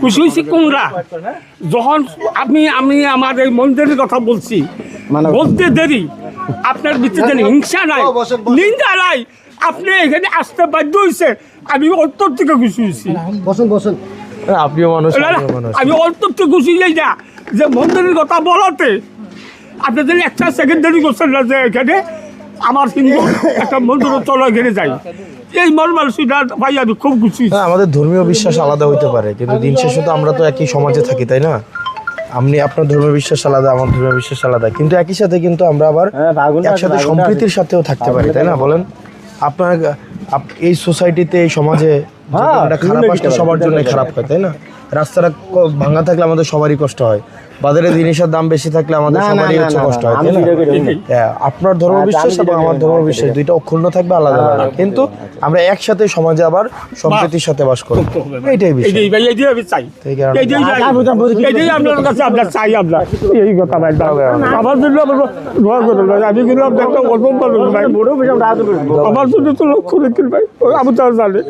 খুশি হয়েছি কোনরা? যখন আমি আমি আমার এই মন্দিরের কথা বলছি মানে- বলতে দেরি। আপনার ভিতরে হিংসা নাই নিন্দা নাই। আপনি এখানে আসতে বাধ্য হয়েছে আমি অন্তর থেকে খুশি হয়েছি। বসুন বসুন। আপনিও মানুষ আমি অন্তর থেকে খুশি যাই না যে মন্দিরের কথা বলাতে আপনি যদি একটা সেকেন্ড দেরি করছেন না যে এখানে আমার হিন্দু একটা মন্দির চলো এখানে যাই এই মন মানসিকতা ভাই আমি খুব খুশি। হ্যাঁ, আমাদের ধর্মীয় বিশ্বাস আলাদা হইতে পারে কিন্তু দিন শেষে তো আমরা তো একই সমাজে থাকি তাই না? আপনি আপনার ধর্মীয় বিশ্বাস আলাদা আমার ধর্মীয় বিশ্বাস আলাদা কিন্তু একই সাথে কিন্তু আমরা আবার হ্যাঁ, একসাথে সম্প্রীতির সাথেও থাকতে পারি তাই না? বলেন আপনার আপ- এই সোসাইটিতে এই সমাজে হ্যাঁ, খারাপ আসলে সবার জন্য খারাপ হয় তাই না? রাস্তাটা ভাঙা থাকলে আমাদের সবারই কষ্ট হয়। বাজারে জিনিসের দাম বেশি থাকলে আমাদের সবারই হচ্ছে কষ্ট হয়। হ্যাঁ, আপনার ধর্ম আচ্ছা, বিশ্বাস এবং আমার ধর্ম বিশ্বাস দুইটা অক্ষুণ্ণ থাকবে আলাদা আলাদা। কিন্তু আমরা একসাথে সমাজে আবার সম্প্রীতির সাথে বাস করব এইটাই বিষয়। আচ্ছা, আমার জন্য তো লক্ষ্য রেখেন ভাই। আমি তো আর জানি।